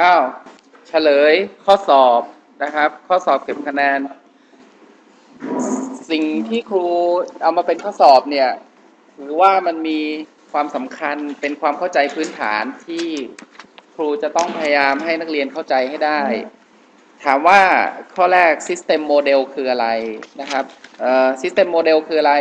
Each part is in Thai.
อ้าวเฉลยข้อสอบนะครับ ข้อสอบเก็บคะแนน สิ่งที่ครูเอามาเป็นข้อสอบเนี่ยถือว่ามันมีความสำคัญเป็นความเข้าใจพื้นฐานที่ครูจะต้องพยายามให้นักเรียนเข้าใจให้ได้ ถามว่าข้อแรก System Model คืออะไรนะครับเอ่อ System Model คืออะไร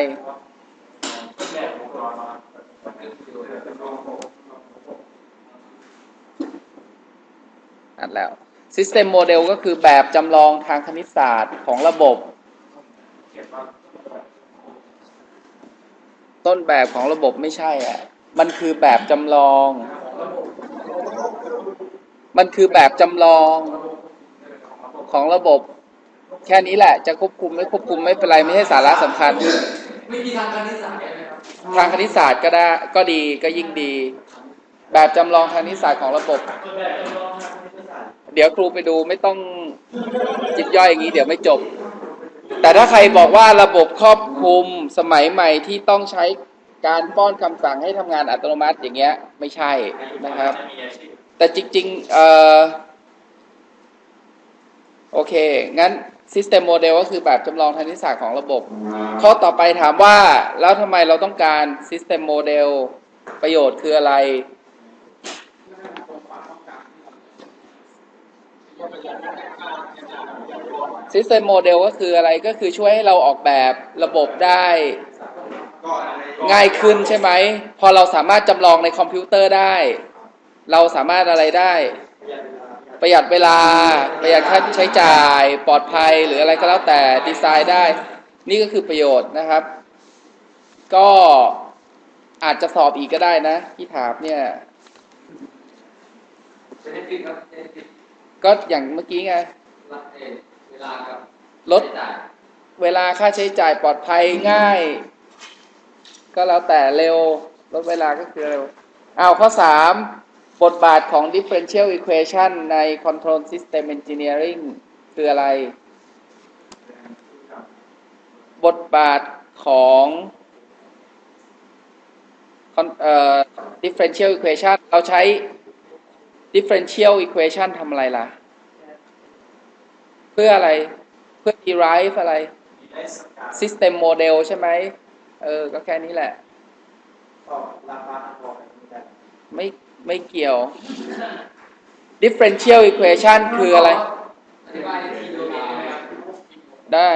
อัดแล้ว System Model ก็คือแบบจำลองทางคณิตศาสตร์ของระบบ ต้นแบบของระบบไม่ใช่อะ มันคือแบบจำลอง มันคือแบบจำลองของระบบ แค่นี้แหละ จะควบคุมไม่ควบคุมไม่เป็นไรไม่ใช่สาระสำคัญไม่มีทางคณิตศาสตร์ได้ไหมครับทางคณิตศาสตร์ก็ได้ก็ดีก็ยิ่งดี แบบจำลองทางคณิตศาสตร์ของระบบ เดี๋ยวครูไปดูไม่ต้องจิบย่อยอย่างนี้ เดี๋ยวไม่จบ แต่ถ้าใครบอกว่าระบบครอบคลุมสมัยใหม่ที่ต้องใช้การป้อนคำสั่งให้ทำงานอัตโนมัติอย่างเงี้ย ไม่ใช่นะครับ แต่จริงๆเออโอเค งั้น System Model ก็คือแบบจำลองทางคณิตศาสตร์ของระบบ ข้อต่อไปถามว่าแล้วทำไมเราต้องการ System Model ประโยชน์คืออะไร System Model ก็คืออะไรก็คือช่วยให้เราออกแบบระบบได้ง่ายขึ้นใช่ไหม พอเราสามารถจำลองในคอมพิวเตอร์ได้ เราสามารถอะไรได้ ประหยัดเวลา ประหยัดค่าใช้จ่าย ปลอดภัยหรืออะไรก็แล้วแต่ดีไซน์ได้ นี่ก็คือประโยชน์นะครับ ก็อาจจะสอบอีกก็ได้นะ ที่ถามเนี่ยเศรษฐ กิจครับเศรษฐกิจก็อย่างเมื่อกี้ไงรักเอ่อเวลากับลดใช้จ่ายเวลาค่าใช้จ่ายปลอดภัยง่าย ก็แล้วแต่เร็ว ลดเวลาก็คือเร็วอ้าวข้อสามบทบาทของ differential equation ใน control system engineering คืออะไร บทบาทของ con- เอ่อ differential equation เราใช้ differential equation ทำอะไรล่ะ เพื่ออะไร เพื่อ derive อะไร system model ใช่ไหม เออ ก็แค่นี้แหละ ไม่ ไม่เกี่ยว differential equation คืออะไรอธิบายในทีเดียวเองไรได้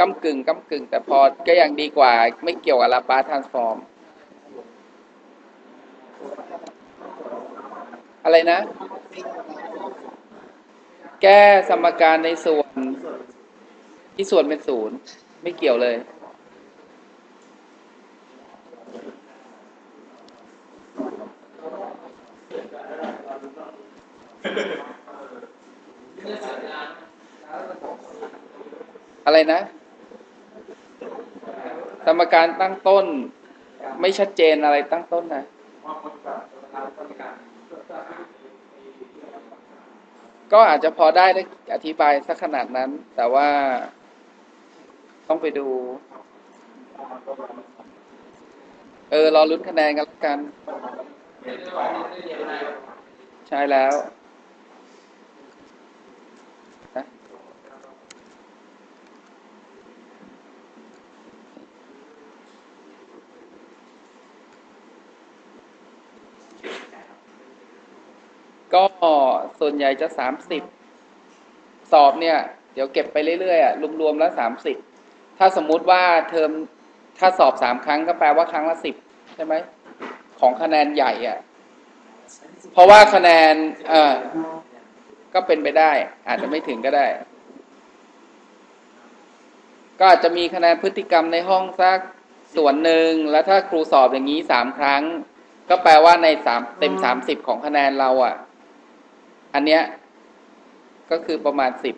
กำกึ่งกำกึ่ง แต่พอก็ยังดีกว่า ไม่เกี่ยวกับลาปาทรานส์ฟอร์ม อะไรนะ แก้สมการในส่วนที่ส่วนเป็นศูนย์ไม่เกี่ยวเลย อะไรนะ สมการตั้งต้น ไม่ชัดเจนอะไรตั้งต้นนะ ก็อาจจะพอได้ได้อธิบายสักขนาดนั้น แต่ว่าต้องไปดู เออ รอลุ้นคะแนนกันกัน ใช่แล้ว ก็ส่วนใหญ่จะสามสิบสอบเนี่ย เดี๋ยวเก็บไปเรื่อยๆอะรวมๆแล้วสามสิบถ้าสมมุติว่าเทอมถ้าสอบสามครั้งก็แปลว่าครั้งละสิบใช่ไหมของคะแนนใหญ่อะ เพราะว่าคะแนนเออก็เป็นไปได้ อาจจะไม่ถึงก็ได้ ก็อาจจะมีคะแนนพฤติกรรมในห้องสักส่วนหนึ่งแล้วถ้าครูสอบอย่างนี้สามครั้ง ก็แปลว่าในสามเต็มสามสิบของคะแนนเราอะ อันเนี้ยก็คือประมาณสิบ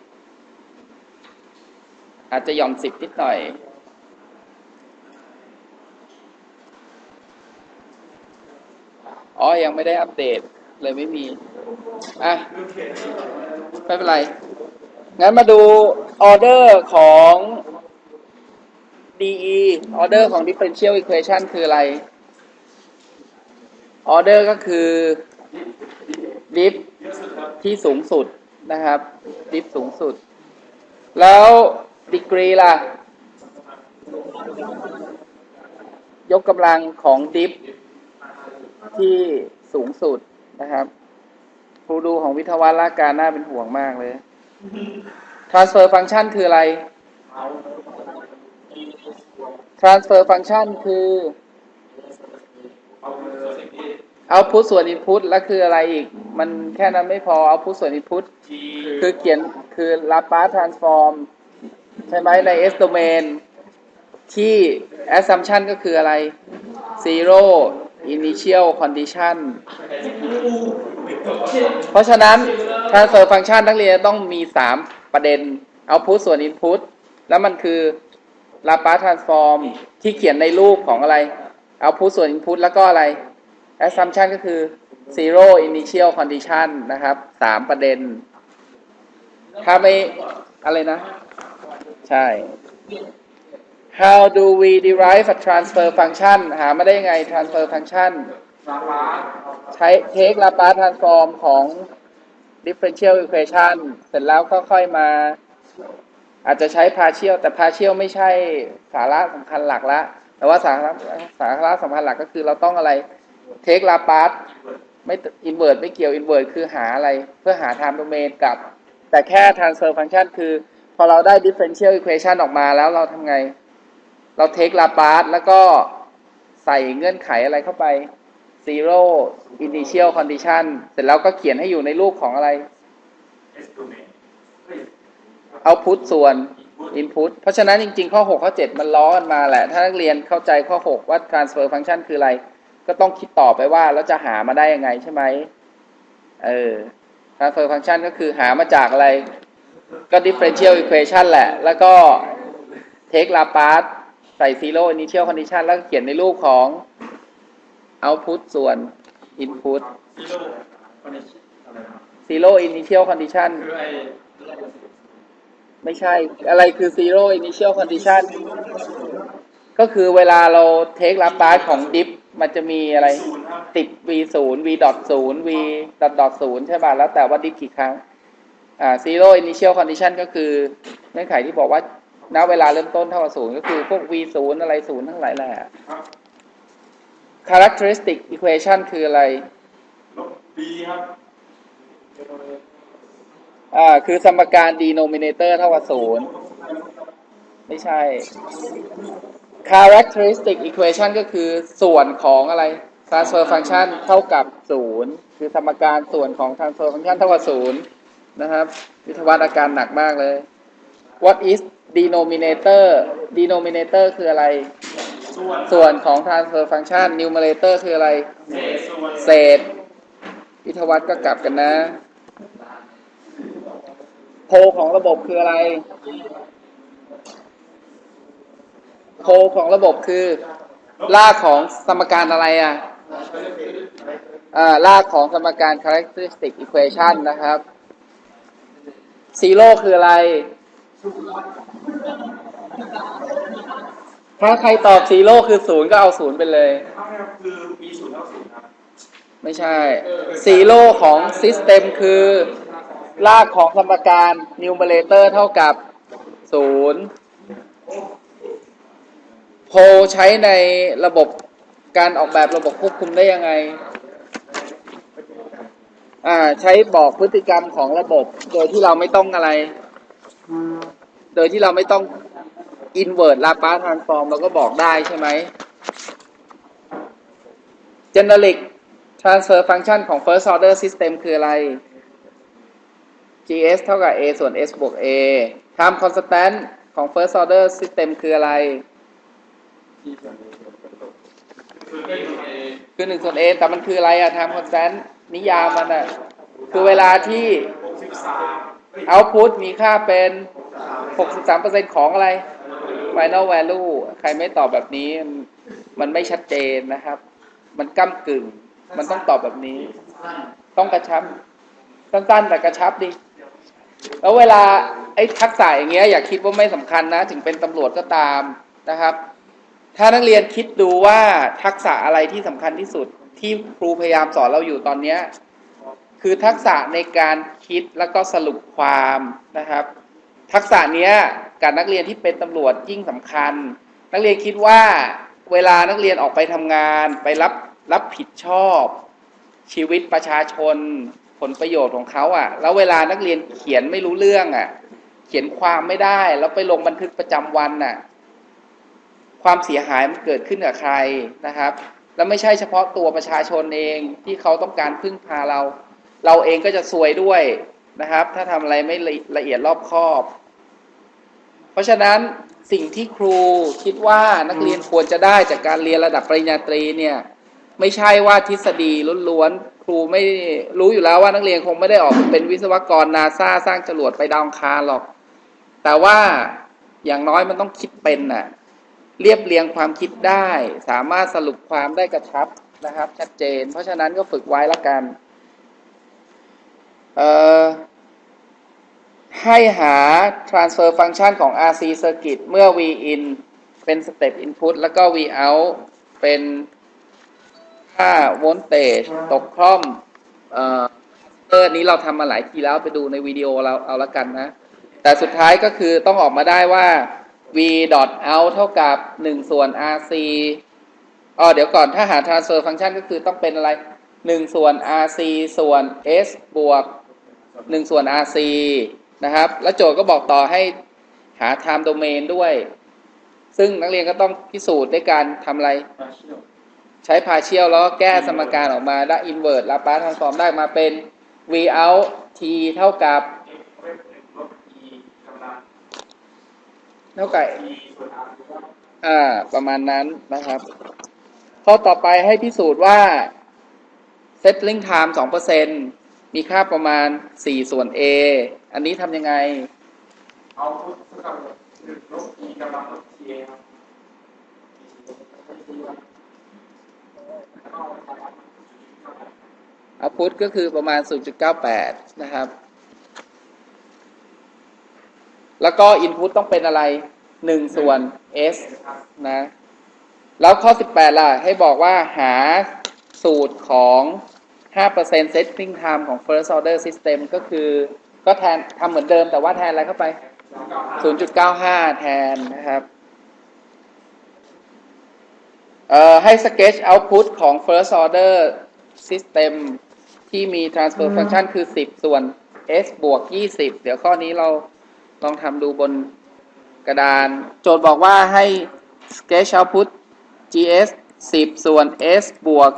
อาจจะยอนสิบนิดหน่อย อ๋อ ยังไม่ได้อัปเดต เลยไม่มี อะ ไม่เป็นไร งั้นมาดูออเดอร์ของ DE ออเดอร์ของ differential equation คืออะไร ออเดอร์ก็คือดิดิฟ ที่สูงสุดนะครับดิฟสูงสุด แล้วดีกรีล่ะ ยกกำลังของดิฟที่สูงสุดนะครับครูดูของวิทยาวัฒน์ลาการน่าเป็นห่วงมากเลย transfer function คืออะไร transfer function คือ เอาพุทส่วนอินพุตแล้วคืออะไรอีก มันแค่นั้นไม่พอเอาพุทส่วนอินพุตคือเขียนคือลับปาทรานส์ฟอร์มใช่ไหมในเอสโดเมนที่แอสซัมชันก็คืออะไรซีโร่อินิเชียลคอนดิชันเพราะฉะนั้นเทอร์เซอร์ฟังชันนักเรียนต้องมี 3 ประเด็น เอาพุทส่วนอินพุทแล้วมันคือ Laplace transform ที่เขียนในรูปของอะไร เอาพุทส่วนอินพุทแล้วก็อะไร assumption ก็คือ zero initial condition นะครับ3ประเด็น ถ้าไม่อะไรนะ ใช่ how do we derive a transfer function หามาได้ยังไง transfer function ใช้ take Laplace transform ของ differential equation เสร็จแล้วก็ค่อยมา อาจจะใช้ partial แต่ partial ไม่ใช่สาระสำคัญหลักละ แต่ว่าสาระสาระสำคัญหลักก็คือเราต้องอะไร take Laplace ไม่ invert ไม่เกี่ยว invert คือหาอะไรเพื่อหา time domain กับ แต่แค่ transfer function คือ พอเราได้ differential equation ออกมาแล้วเราทำไง เรา take Laplace แล้วก็ใส่เงื่อนไขอะไรเข้าไป zero initial condition เสร็จแล้วก็เขียนให้อยู่ในรูปของอะไร output ส่วน input เพราะฉะนั้นจริง ๆ ข้อ 6 ข้อ 7 มันล้อกันมาแหละ ถ้านักเรียนเข้าใจข้อ 6 ว่า transfer function คืออะไร ก็ต้องคิดต่อไปว่าแล้วจะหามาได้ยังไงใช่ไหมเออ transfer function ก็คือหามาจากอะไร ก็ differential equation แหละ แล้วก็ take Laplace ใส่ zero initial condition แล้วเขียนในรูปของ output ส่วน input zero initial condition ไม่ใช่อะไรคือ zero initial condition ก็คือเวลาเรา take Laplace ของ diff มันจะมีอะไร ติด v 0 v ดอท0 v ดอทดอท0ใช่ป่ะแล้วแต่ว่า diff กี่ครั้งอ่า zero initial condition ก็คือเงื่อนไขที่บอกว่าณเวลาเริ่มต้นเท่ากับ0ก็คือพวก v 0อะไร0ทั้งหลายแหละ characteristic equation คืออะไรบีครับอ่าคือสมการ denominator เท่ากับศูนย์ไม่ใช่ characteristic equation ก็คือส่วนของอะไร transfer function เท่ากับศูนย์คือสมการส่วนของ transfer function เท่ากับศูนย์นะครับ วิทยาวัฒน์อาการหนักมากเลย what is denominator denominator คืออะไร ส่วนส่วนของ transfer function numerator คืออะไร เศษ วิทยาวัฒน์ก็กลับกันนะ โพของระบบคืออะไร โพของระบบคือรากของสมการอะไรอะอ่ารากของสมการ characteristic equation นะครับซีโร่คืออะไร ถ้าใครตอบซีโร่คือศูนย์ก็เอาศูนย์ไปเลยไม่ครับคือมีศูนย์เท่าศูนย์ครับ ไม่ใช่ซีโร่ของซิสเต็มคือรากของสมการนิวเมเ a เตอร์เท่ากับศูนย์ โพใช้ในระบบการออกแบบระบบควบคุมได้ยังไง อ่า ใช้บอกพฤติกรรมของระบบ โดยที่เราไม่ต้องอะไร โดยที่เราไม่ต้อง invert Laplace transform เราก็บอกได้ใช่ไหม generic transfer function ของ first order system คืออะไร gs เท่ากับ a ส่วน s บวก a time constant ของ first order system คืออะไร คือเป็นเอคือ1ส่วน a แต่มันคืออะไรอะ time constant นิยามมันอะคือเวลาที่หกสิบสาม output มีค่าเป็น 63%ของอะไร final value ใครไม่ตอบแบบนี้มันมันไม่ชัดเจนนะครับ มันก้ากึ่ง มันต้องตอบแบบนี้ ต้องกระชับ สั้นๆแต่กระชับดิ แล้วเวลาไอ้ทักษะอย่างเงี้ยอย่าคิดว่าไม่สำคัญนะ ถึงเป็นตำรวจก็ตามนะครับ ถ้านักเรียนคิดดูว่าทักษะอะไรที่สำคัญที่สุดที่ครูพยายามสอนเราอยู่ตอนเนี้คือทักษะในการคิดแล้วก็สรุปความนะครับ ทักษะเนี้ยกับนักเรียนที่เป็นตำรวจยิ่งสำคัญ นักเรียนคิดว่าเวลานักเรียนออกไปทำงานไปรับรับผิดชอบ ชีวิตประชาชน ผลประโยชน์ของเขาอะ่ะ แล้วเวลานักเรียนเขียนไม่รู้เรื่องอะ่ะ เขียนความไม่ได้ แล้วไปลงบันทึกประจำวันน่ะ ความเสียหายมันเกิดขึ้นกับใครนะครับ แล้วไม่ใช่เฉพาะตัวประชาชนเองที่เขาต้องการพึ่งพาเรา เราเองก็จะซวยด้วยนะครับ ถ้าทำอะไรไม่ละเอียดรอบคอบ เพราะฉะนั้นสิ่งที่ครูคิดว่านักเรียนควรจะได้จากการเรียนระดับปริญญาตรีเนี่ย ไม่ใช่ว่าทฤษฎีล้วนๆครูไม่รู้อยู่แล้วว่านักเรียนคงไม่ได้ออกเป็นวิศวกรนาซาสร้างจรวดไปดาวคารหรอก แต่ว่าอย่างน้อยมันต้องคิดเป็นน่ะ เรียบเรียงความคิดได้ สามารถสรุปความได้กระชับนะครับ ชัดเจน เพราะฉะนั้นก็ฝึกไว้ละกันให้หา transfer function ของ RC circuit เมื่อ V in เป็น step input แล้วก็ V out เป็นค่า voltage ตกคล่อมเอ่อเออนี้เราทำมาหลายทีแล้วไปดูในวิดีโอเราเอาละกันนะ แต่สุดท้ายก็คือต้องออกมาได้ว่า v dot out เท่ากับ 1 ส่วน rc อ๋อเดี๋ยวก่อนถ้าหา transfer function ก็คือต้องเป็นอะไร 1 ส่วน rc ส่วน s บวก 1 ส่วน rc นะครับ แล้วโจทย์ก็บอกต่อให้หา time domain ด้วย ซึ่งนักเรียนก็ต้องพิสูจน์ด้วยการทำอะไร ใช้ partial แล้วก็แก้สมการออกมาได้ invert Laplace transform ได้มาเป็น v out t เท่ากับ ลบ e กำลัง เท่ากับ e ส่วน r อ่า ประมาณนั้นนะครับ ข้อต่อไปให้พิสูจน์ว่า settling time 2%มีค่าประมาณ4ส่วน a อันนี้ทำยังไง เอาพุทธกับหนึ่งลบ e กำลังลบ t ครับ output ก็คือประมาณ 0.98 นะครับ แล้วก็ input ต้องเป็นอะไร 1 ส่วน s นะ แล้วข้อ 18 ล่ะ ให้บอกว่าหาสูตรของ 5% setting time ของ first order system ก็คือ ก็แทนทำเหมือนเดิมแต่ว่าแทนอะไรเข้าไป 0.95 แทนนะครับ เอ่อ ให้ sketch output ของ first order system ที่มี transfer function คือ 10 ส่วน s บวก 20 เดี๋ยวข้อนี้เรา ลองทำดูบนกระดาน โจทย์บอกว่าให้ sketch output gs 10 ส่วน s บวก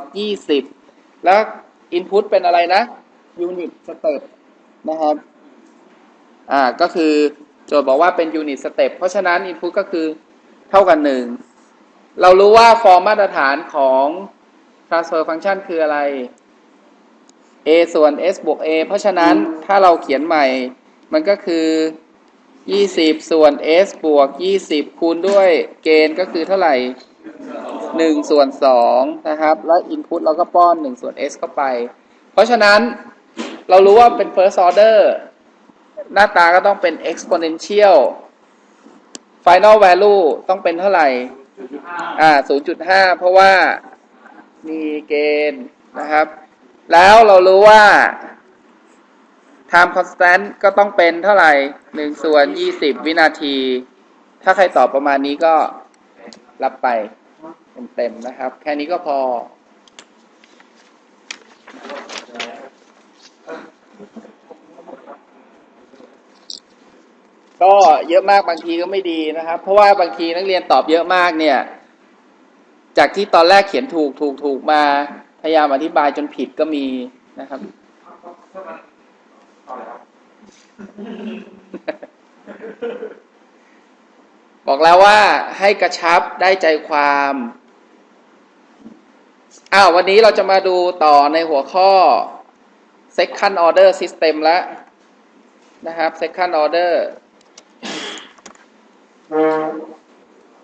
20 แล้ว input เป็นอะไรนะ unit step นะครับ อ่า ก็คือโจทย์บอกว่าเป็น unit step เพราะฉะนั้น input ก็คือเท่ากันหนึ่งเรารู้ว่าฟอร์มมาตรฐานของ transfer function คืออะไร a ส่วน s บวก a เพราะฉะนั้นถ้าเราเขียนใหม่ มันก็คือ 20 ส่วน s บวก 20 คูณด้วยเกณฑ์ก็คือเท่าไหร่ 1 ส่วน 2 นะครับ แล้ว input เราก็ป้อน 1 ส่วน s เข้าไป เพราะฉะนั้นเรารู้ว่าเป็น first order หน้าตาก็ต้องเป็น exponential final value ต้องเป็นเท่าไหร่ อ่า 0.5 เพราะว่ามีเกณฑ์นะครับ แล้วเรารู้ว่า time constant ก็ต้องเป็นเท่าไหร่1ส่วน20วินาที ถ้าใครตอบประมาณนี้ก็รับไปเต็มๆนะครับ แค่นี้ก็พอ ก็เยอะมากบางทีก็ไม่ดีนะครับ เพราะว่าบางทีนักเรียนตอบเยอะมากเนี่ย จากที่ตอนแรกเขียนถูกถูกถูกมา พยายามอธิบายจนผิดก็มีนะครับ บอกแล้วว่าให้กระชับได้ใจความอ้าววันนี้เราจะมาดูต่อในหัวข้อ second order system แล้วนะครับ second order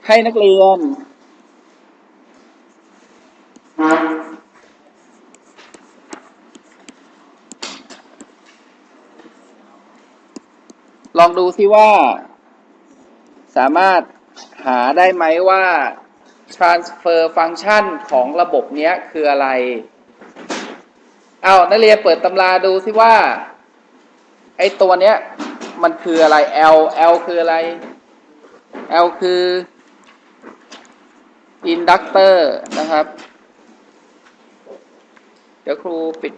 ให้นักเรียน ลองดูซิว่า สามารถหาได้ไหมว่า transfer function ของระบบเนี้ยคืออะไร เอานักเรียนเปิดตำราดูสิว่า ไอ้ตัวเนี้ย มันคืออะไร L L คืออะไร L คือ inductor นะครับ เดี๋ยวครูปิด